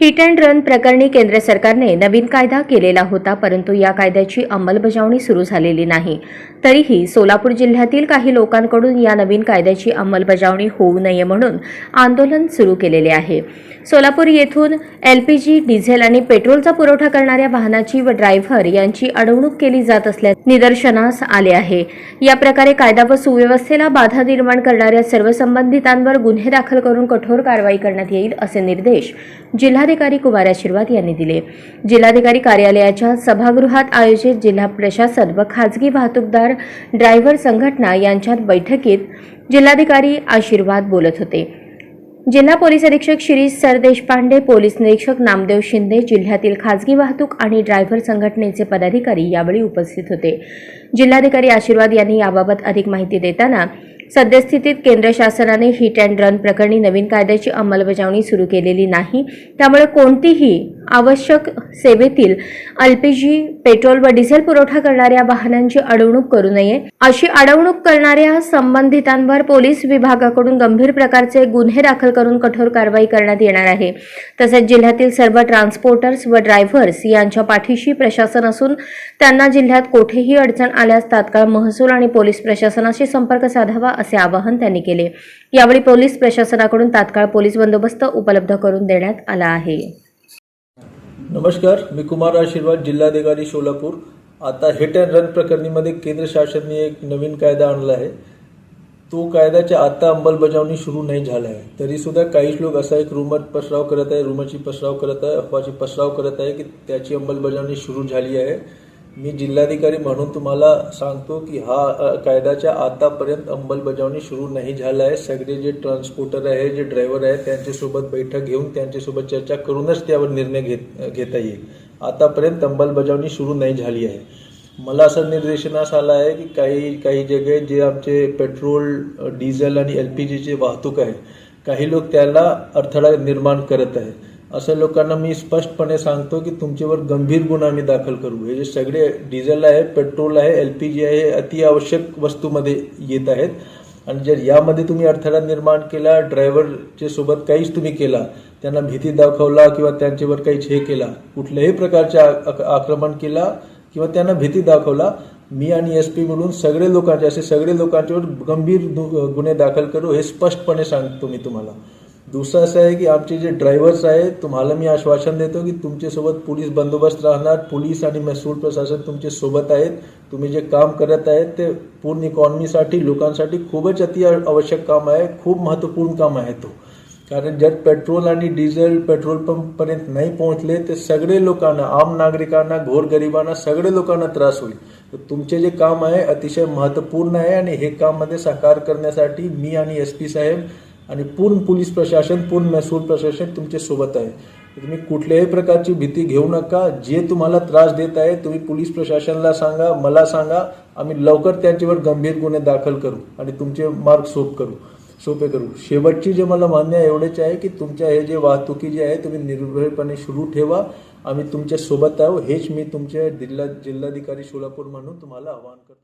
Hit and run प्रकरणी केंद्र सरकारने नवीन कायदा केलेला होता परंतु या कायद्याची अंमलबजावणी सुरू झालेली नाही. तरीही सोलापूर जिल्ह्यातील काही लोकांकडून या नवीन कायद्याची अंमलबजावणी होऊ नये म्हणून आंदोलन सुरू केलेले आहे. सोलापूर येथून एल पी जी डिझेल आणि पेट्रोलचा पुरवठा करणाऱ्या वाहनाची व ड्रायव्हर यांची अडवणूक केली जात असल्याचे निदर्शनास आले आहे. या प्रकारे कायदा व सुव्यवस्थेला बाधा निर्माण करणाऱ्या सर्व संबंधितांवर गुन्हे दाखल करून कठोर कारवाई करण्यात येईल असे निर्देश जिल्हाधिकारी कुमार आशीर्वाद यांनी दिले. जिल्हाधिकारी कार्यालयाच्या सभागृहात आयोजित जिल्हा प्रशासन व खाजगी वाहतूकदार ड्रायव्हर संघटना यांच्यात बैठकीत जिल्हाधिकारी आशीर्वाद बोलत होते. जिल्हा पोलीस अधीक्षक शिरीष सरदेशपांडे पोलीस निरीक्षक नामदेव शिंदे जिल्ह्यातील खाजगी वाहतूक आणि ड्रायव्हर संघटनेचे पदाधिकारी यावेळी उपस्थित होते. जिल्हाधिकारी आशीर्वाद यांनी याबाबत अधिक माहिती देताना सद्यस्थितीत केंद्र शासनाने हिट अँड रन प्रकरणी नवीन कायद्याची अंमलबजावणी सुरू केलेली नाही. त्यामुळे कोणतीही आवश्यक सेवेतील एलपीजी पेट्रोल व डिझेल पुरवठा करणाऱ्या वाहनांची अडवणूक करू नये. अशी अडवणूक करणाऱ्या संबंधितांवर पोलीस विभागाकडून गंभीर प्रकारचे गुन्हे दाखल करून कठोर कारवाई करण्यात येणार आहे. तसेच जिल्ह्यातील सर्व ट्रान्सपोर्टर्स व ड्रायव्हर्स यांच्या पाठीशी प्रशासन असून त्यांना जिल्ह्यात कोठेही अडचण आल्यास तात्काळ महसूल आणि पोलीस प्रशासनाशी संपर्क साधावा असे आवाहन त्यांनी केले. यावेळी पोलीस प्रशासनाकडून तात्काळ पोलीस बंदोबस्त उपलब्ध करून देण्यात आला आहे. नमस्कार मी कुमार आशीर्वाद जिल्हाधिकारी सोलापूर. आता हिट अँड रन प्रकरणीमध्ये केंद्र शासनाने एक नवीन कायदा आणला आहे. तो कायद्याच्या आता अंमलबजावणी सुरू नाही झाला आहे तरीसुद्धा काही काहीच लोक असा एक रुमर पसराव करत आहे रुमरची पसराव करत आहे अफवाची पसराव करत आहे की त्याची अंमलबजावणी सुरू झाली आहे. मी जिल्हाधिकारी म्हणून तुम्हाला सांगतो की हा कायद्याच्या आतापर्यंत अंमलबजावणी सुरू नाही झाला आहे. सगळे जे ट्रान्सपोर्टर आहे जे ड्रायव्हर आहे त्यांच्यासोबत बैठक घेऊन त्यांच्यासोबत चर्चा करूनच त्यावर निर्णय घेत घेता येईल. आतापर्यंत अंमलबजावणी सुरू नाही झाली आहे. मला असं निर्देशनास आलं आहे की काही काही जगे जे आमचे पेट्रोल डिझेल आणि एल पी जीचे वाहतूक आहे काही लोक त्याला अडथळा निर्माण करत आहे असं लोकांना मी स्पष्टपणे सांगतो की तुमच्यावर गंभीर गुन्हा आम्ही दाखल करू. हे जे सगळे डिझेल आहे पेट्रोल आहे एल पी जी आहे हे अति आवश्यक वस्तूमध्ये येत आहेत. आणि जर यामध्ये तुम्ही अडथळा निर्माण केला ड्रायव्हरच्या सोबत काहीच तुम्ही केला त्यांना भीती दाखवला किंवा त्यांच्यावर काहीच हे केला कुठल्याही प्रकारचे आक- आक्रमण केला किंवा त्यांना भीती दाखवला मी आणि एस पी मिळून सगळे लोकांचे असे सगळे लोकांच्यावर गंभीर गुन्हे दाखल करू हे स्पष्टपणे सांगतो मी तुम्हाला. दुसरं असं आहे की आमचे जे ड्रायव्हर्स आहेत तुम्हाला मी आश्वासन देतो हो की तुमच्यासोबत पोलीस बंदोबस्त राहणार पोलीस आणि महसूल प्रशासन तुमच्यासोबत आहेत तुम्ही जे काम करत आहेत ते पूर्ण इकॉनॉमीसाठी लोकांसाठी खूपच अति आवश्यक काम आहे खूप महत्त्वपूर्ण काम आहे तो. कारण जर पेट्रोल आणि डिझेल पेट्रोल पंपपर्यंत नाही पोहोचले तर सगळे लोकांना आम नागरिकांना गोरगरिबांना सगळे लोकांना त्रास होईल. तर तुमचे जे काम आहे अतिशय महत्त्वपूर्ण आहे आणि हे काममध्ये साकार करण्यासाठी मी आणि एस पी साहेब आणि पूर्ण पोलीस प्रशासन पूर्ण महसूल प्रशासन तुमच्यासोबत आहे. तुम्ही कुठल्याही प्रकारची भीती घेऊ नका. जे तुम्हाला त्रास देत आहे तुम्ही पोलीस प्रशासनाला सांगा मला सांगा. आम्ही लवकर त्यांच्यावर गंभीर गुन्हे दाखल करू आणि तुमचे मार्ग सोप करू सोपे करू. शेवटची जे मला मान्य आहे एवढेच आहे की तुमच्या हे जे वाहतुकी जे आहे तुम्ही निर्भयपणे सुरू ठेवा. आम्ही तुमच्यासोबत आहो हेच मी तुमच्या जिल्हा जिल्हाधिकारी सोलापूर म्हणून तुम्हाला आवाहन करतो.